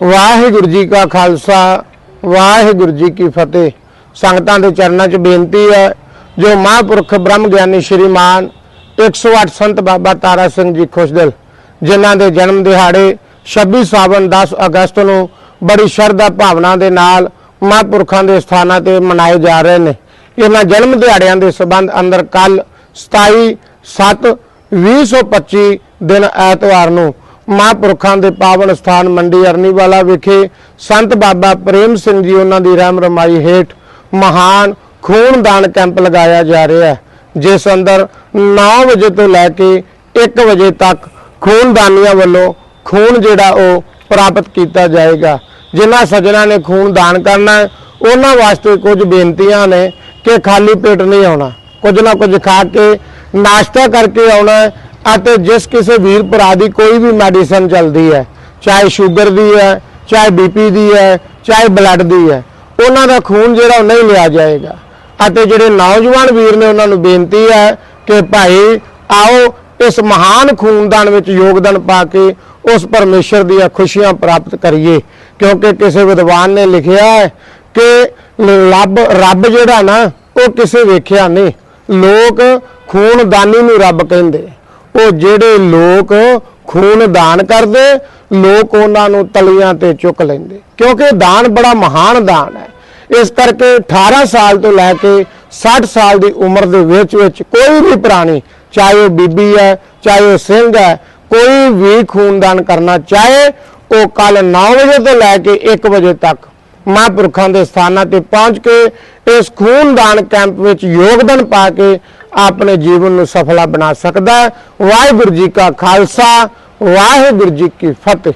ਵਾਹਿਗੁਰੂ ਜੀ ਕਾ ਖਾਲਸਾ, ਵਾਹਿਗੁਰੂ ਜੀ ਕੀ ਫਤਿਹ। ਸੰਗਤਾਂ ਦੇ ਚਰਨਾਂ 'ਚ ਬੇਨਤੀ ਹੈ, ਜੋ ਮਹਾਂਪੁਰਖ ਬ੍ਰਹਮ ਗਿਆਨੀ ਸ਼੍ਰੀਮਾਨ 108 ਸੰਤ ਬਾਬਾ ਤਾਰਾ ਸਿੰਘ ਜੀ ਖੁਸ਼ਦਿਲ ਜਿਨ੍ਹਾਂ ਦੇ ਜਨਮ ਦਿਹਾੜੇ 26 ਸਾਵਨ 10 ਅਗਸਤ ਨੂੰ ਬੜੀ ਸ਼ਰਧਾ ਭਾਵਨਾ ਦੇ ਨਾਲ ਮਹਾਂਪੁਰਖਾਂ ਦੇ ਸਥਾਨਾਂ ਤੇ ਮਨਾਏ ਜਾ ਰਹੇ ਨੇ। ਇਹਨਾਂ ਜਨਮ ਦਿਹਾੜਿਆਂ ਦੇ ਸਬੰਧ ਅੰਦਰ ਕੱਲ 27 7 2025 ਦਿਨ ਐਤਵਾਰ ਨੂੰ ਮਹਾਂਪੁਰਖਾਂ ਦੇ ਪਾਵਨ ਸਥਾਨ ਮੰਡੀ ਅਰਨੀਵਾਲਾ ਵਿਖੇ ਸੰਤ ਬਾਬਾ ਪ੍ਰੇਮ ਸਿੰਘ ਜੀ ਉਹਨਾਂ ਦੀ ਰਹਿਮ ਰਮਾਈ ਹੇਠ ਮਹਾਨ ਖੂਨਦਾਨ ਕੈਂਪ ਲਗਾਇਆ ਜਾ ਰਿਹਾ ਹੈ, ਜਿਸ ਅੰਦਰ 9 ਵਜੇ ਤੋਂ ਲੈ ਕੇ 1 ਵਜੇ ਤੱਕ ਖੂਨਦਾਨੀਆਂ ਵੱਲੋਂ ਖੂਨ ਜਿਹੜਾ ਉਹ ਪ੍ਰਾਪਤ ਕੀਤਾ ਜਾਏਗਾ। ਜਿਨ੍ਹਾਂ ਸੱਜਣਾ ਨੇ ਖੂਨ ਦਾਨ ਕਰਨਾ ਹੈ, ਉਹਨਾਂ ਵਾਸਤੇ ਕੁਝ ਬੇਨਤੀਆਂ ਨੇ ਕਿ ਖਾਲੀ ਪੇਟ ਨਹੀਂ ਆਉਣਾ। ਕੁਝ ਨਾ ਕੁਝ ਖਾ ਕੇ ਨਾਸ਼ਤਾ ਕਰਕੇ ਆਉਣਾ ਅਤੇ ਜਿਸ ਕਿਸੇ ਵੀਰ ਭਰਾ ਦੀ ਕੋਈ ਵੀ ਮੈਡੀਸਨ ਚੱਲਦੀ ਹੈ, ਚਾਹੇ ਸ਼ੂਗਰ ਦੀ ਹੈ, ਚਾਹੇ ਬੀਪੀ ਦੀ ਹੈ, ਚਾਹੇ ਬਲੱਡ ਦੀ ਹੈ, ਉਹਨਾਂ ਦਾ ਖੂਨ ਜਿਹੜਾ ਉਹ ਨਹੀਂ ਲਿਆ ਜਾਏਗਾ। ਅਤੇ ਜਿਹੜੇ ਨੌਜਵਾਨ ਵੀਰ ਨੇ ਉਹਨਾਂ ਨੂੰ ਬੇਨਤੀ ਹੈ ਕਿ ਭਾਈ, ਆਓ ਇਸ ਮਹਾਨ ਖੂਨਦਾਨ ਵਿੱਚ ਯੋਗਦਾਨ ਪਾ ਕੇ ਉਸ ਪਰਮੇਸ਼ਰ ਦੀਆਂ ਖੁਸ਼ੀਆਂ ਪ੍ਰਾਪਤ ਕਰੀਏ। ਕਿਉਂਕਿ ਕਿਸੇ ਵਿਦਵਾਨ ਨੇ ਲਿਖਿਆ ਹੈ ਕਿ ਰੱਬ ਰੱਬ ਜਿਹੜਾ ਨਾ, ਉਹ ਕਿਸੇ ਵੇਖਿਆ ਨਹੀਂ। ਲੋਕ ਖੂਨਦਾਨੀ ਨੂੰ ਰੱਬ ਕਹਿੰਦੇ। ਉਹ ਜਿਹੜੇ ਲੋਕ ਖੂਨ ਦਾਨ ਕਰਦੇ, ਲੋਕ ਉਹਨਾਂ ਨੂੰ ਤਲੀਆਂ ਤੇ ਚੁੱਕ ਲੈਂਦੇ। ਕਿਉਂਕਿ ਦਾਨ ਬੜਾ ਮਹਾਨ ਦਾਨ ਹੈ। ਇਸ ਕਰਕੇ 18 ਸਾਲ ਤੋਂ ਲੈ ਕੇ 60 ਸਾਲ ਦੀ ਉਮਰ ਦੇ ਵਿੱਚ ਵਿੱਚ ਕੋਈ ਵੀ ਪ੍ਰਾਣੀ, ਚਾਹੇ ਉਹ ਬੀਬੀ ਹੈ, ਚਾਹੇ ਉਹ ਸਿੰਘ ਹੈ, ਕੋਈ ਵੀ ਖੂਨਦਾਨ ਕਰਨਾ ਚਾਹੇ, ਉਹ ਕੱਲ 9 ਵਜੇ ਤੋਂ ਲੈ ਕੇ 1 ਵਜੇ ਤੱਕ ਮਹਾਂਪੁਰਖਾਂ ਦੇ ਸਥਾਨਾਂ ਤੇ ਪਹੁੰਚ ਕੇ ਇਸ ਖੂਨਦਾਨ ਕੈਂਪ ਵਿੱਚ ਯੋਗਦਾਨ ਪਾ ਕੇ ਆਪਣੇ ਜੀਵਨ ਨੂੰ ਸਫਲਾ ਬਣਾ ਸਕਦਾ ਹੈ। ਵਾਹਿਗੁਰੂ ਜੀ ਕਾ ਖਾਲਸਾ, ਵਾਹਿਗੁਰੂ ਜੀ ਕੀ ਫਤਿਹ।